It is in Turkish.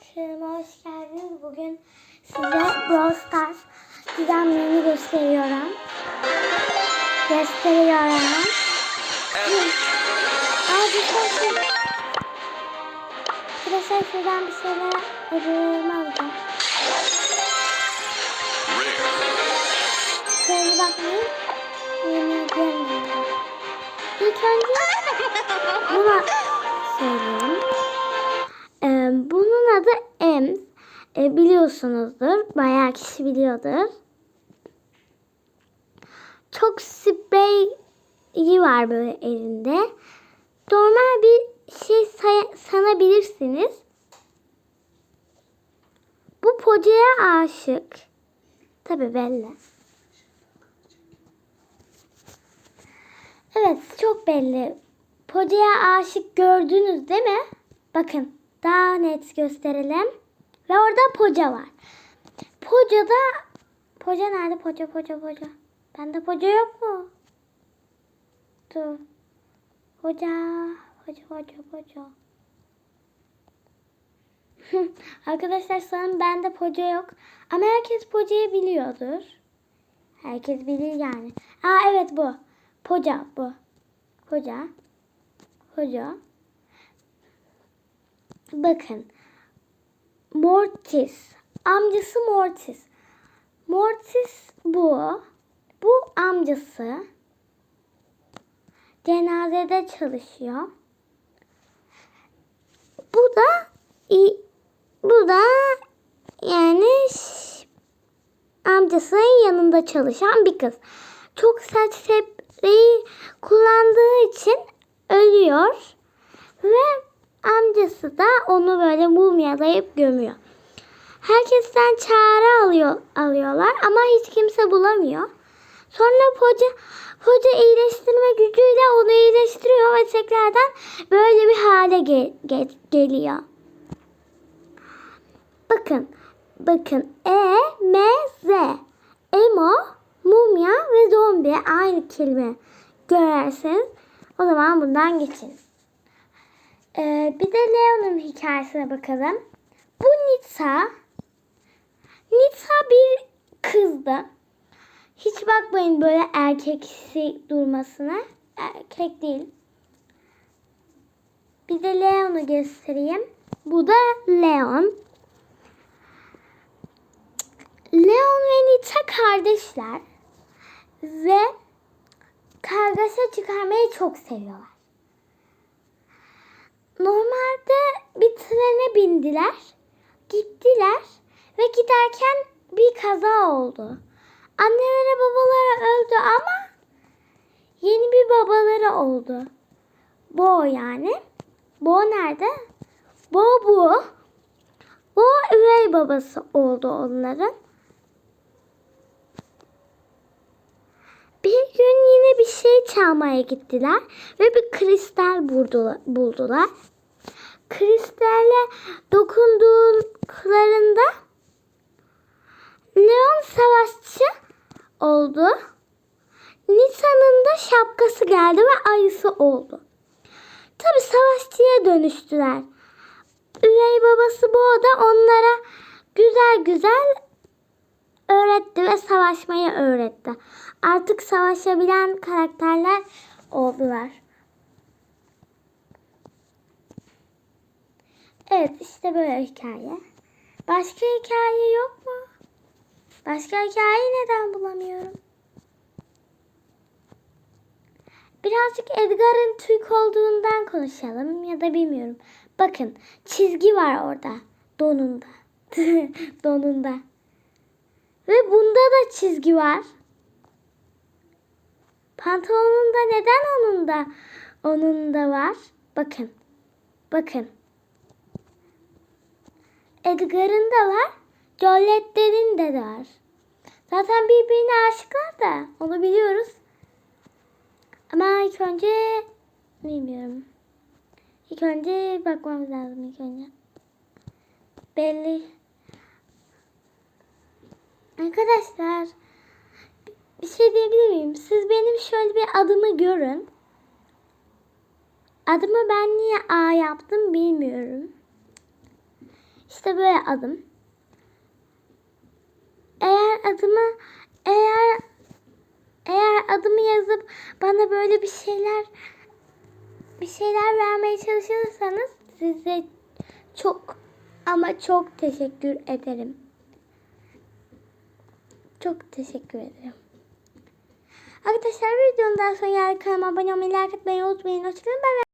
kanalıma hoş geldiniz. Bugün size Brawl Stars düzenlerini gösteriyorum. Gösteriyorum. Aa arkadaşlar. Arkadaşlar şuradan bir şeyler ödüllerimi alacağım. Şöyle bakmayın. Yemin ediyorum. İlk önce buna söyleyeyim. Bunun adı Ems. Ee, biliyorsunuzdur. Bayağı kişi biliyordur. Çok spreyi var böyle elinde. Normal bir şey say- sanabilirsiniz. Bu Poca'ya aşık. Tabi belli. Evet çok belli. Poca'ya aşık gördünüz değil mi? Bakın daha net gösterelim. Ve orada Poca var. Poca'da Poca nerede? Poca Poca Poca. Bende Poca yok mu? Dur. Poca Poca Poca Poca. Arkadaşlar sanırım bende Poca yok. Ama herkes Poca'yı biliyordur. Herkes bilir yani. Aa evet bu. Poca bu. Poca. Poca. Bakın. Mortis. Amcası Mortis. Mortis bu. Bu amcası. Cenazede çalışıyor. Bu da bu da yani amcasının yanında çalışan bir kız. Çok saç spreyi kullandığı için ölüyor. Ve amcası da onu böyle mumyalayıp gömüyor. Herkesten çare alıyor, alıyorlar ama hiç kimse bulamıyor. Sonra hoca, hoca iyileştirme gücüyle onu iyileştiriyor ve tekrardan böyle bir hale ge- ge- geliyor. Bakın, bakın E, M, Z. Emo, mumya ve zombi aynı kelime görerseniz o zaman bundan geçin. Ee, bir de Leon'un hikayesine bakalım. Bu Nita. Nita bir kızdı. Hiç bakmayın böyle erkeksi durmasına. Erkek değil. Bir de Leon'u göstereyim. Bu da Leon. Leon ve Nita kardeşler. Ve kargaşa çıkarmayı çok seviyorlar. Normalde bir trene bindiler. Gittiler ve giderken bir kaza oldu. Anneleri babaları öldü ama yeni bir babaları oldu. Bo yani. Bo nerede? Bo bu. Bu üvey babası oldu onların. Bir gün yine bir şey çalmaya gittiler ve bir kristal buldular. Kristale dokunduklarında Leon savaşçı oldu. Nisa'nın da şapkası geldi ve ayısı oldu. Tabi savaşçıya dönüştüler. Üvey babası Bo da onlara güzel güzel öğretti ve savaşmayı öğretti. Artık savaşabilen karakterler oldular. Evet işte böyle hikaye. Başka hikaye yok mu? Başka hikaye neden bulamıyorum? Birazcık Edgar'ın Türk olduğundan konuşalım ya da bilmiyorum. Bakın çizgi var orada. Donunda. Donunda. Ve bunda da çizgi var. Pantolonunda neden onun da onun da var? Bakın. Bakın. Edgar'ın da var. Jollette'nin de var. Zaten birbirine aşıklar da onu biliyoruz. Ama ilk önce bilmiyorum. İlk önce bakmamız lazım ilk önce. Belli. Arkadaşlar bir şey diyebilir miyim? Siz benim şöyle bir adımı görün. Adımı ben niye A yaptım bilmiyorum. İşte böyle adım. Eğer adımı eğer eğer adımı yazıp bana böyle bir şeyler bir şeyler vermeye çalışırsanız size çok ama çok teşekkür ederim. Çok teşekkür ederim. Arkadaşlar videonun daha sonra kanalıma abone olmayı, like etmeyi unutmayın. Hoşçakalın. Bay bay.